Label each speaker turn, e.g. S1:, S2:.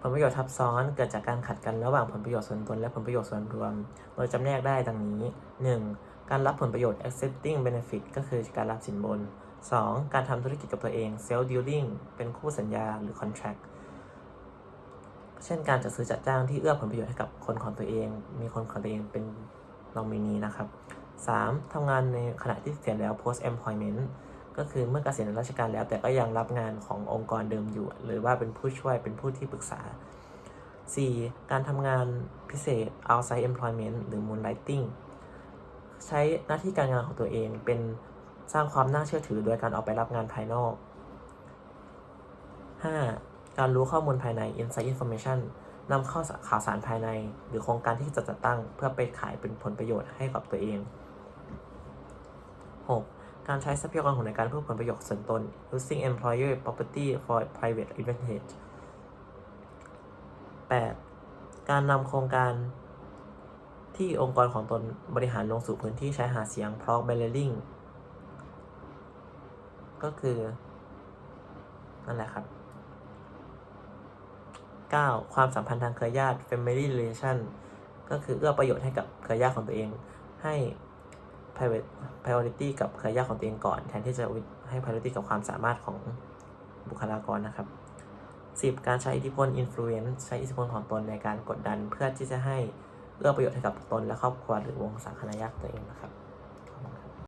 S1: ผลประโยชน์ทับซ้อนเกิดจากการขัดกันระหว่างผลประโยชน์ส่วนตนและผลประโยชน์ส่วนรวม โดยจำแนกได้ดังนี้ 1. การรับผลประโยชน์ accepting benefit ก็คือการรับสินบน 2. การทำธุรกิจกับตัวเอง self dealing เป็นคู่สัญญาหรือ contract เช่นการจัดซื้อจัดจ้างที่เอื้อผลประโยชน์ให้กับคนของตัวเอง มีคนของตัวเองเป็นนอมินีนะครับ 3. ทำงานในขณะที่เกษียแล้ว post employment ก็คือเมื่อเกษียณราชการแล้ว แต่ก็ยังรับงานขององค์กรเดิมอยู่ หรือว่าเป็นผู้ช่วยเป็นผู้ที่ปรึกษา 4. การทำงานพิเศษ outside employment หรือ moonlighting ใช้หน้าที่การงานของตัวเองเป็นสร้างความน่าเชื่อถือโดยการออกไปรับงานภายนอก 5. การรู้ข้อมูลภายใน inside information นำข้าข่าวสารภายใน หรือโครงการที่จะจัดตั้ง เพื่อไปขายเป็นผลประโยชน์ให้กับตัวเอง 6. การใช้ทรัพยากรของในการเพื่อผลประโยชน์ส่วนตน using employer property for private advantage 8. การนำโครงการที่องค์กรของตนบริหารลงสู่พื้นที่ใช้หาเสียงเพราะ barreling ก็คือ นั่นแหละครับ 9. ความสัมพันธ์ทางเครือญาติ family relation ก็คือเอื้อประโยชน์ให้กับเครือญาติของตัวเอง ให้ priority กับเครือญาติของตัวเองก่อน แทนที่จะให้ priority กับความสามารถของบุคลากรนะครับ 10. การใช้อิทธิพล influence ใช้อิทธิพลของตนในการกดดันเพื่อที่จะให้เอื้อประโยชน์ให้กับตนและครอบครัวหรือวงศาคณะญาติตัวเองนะครับ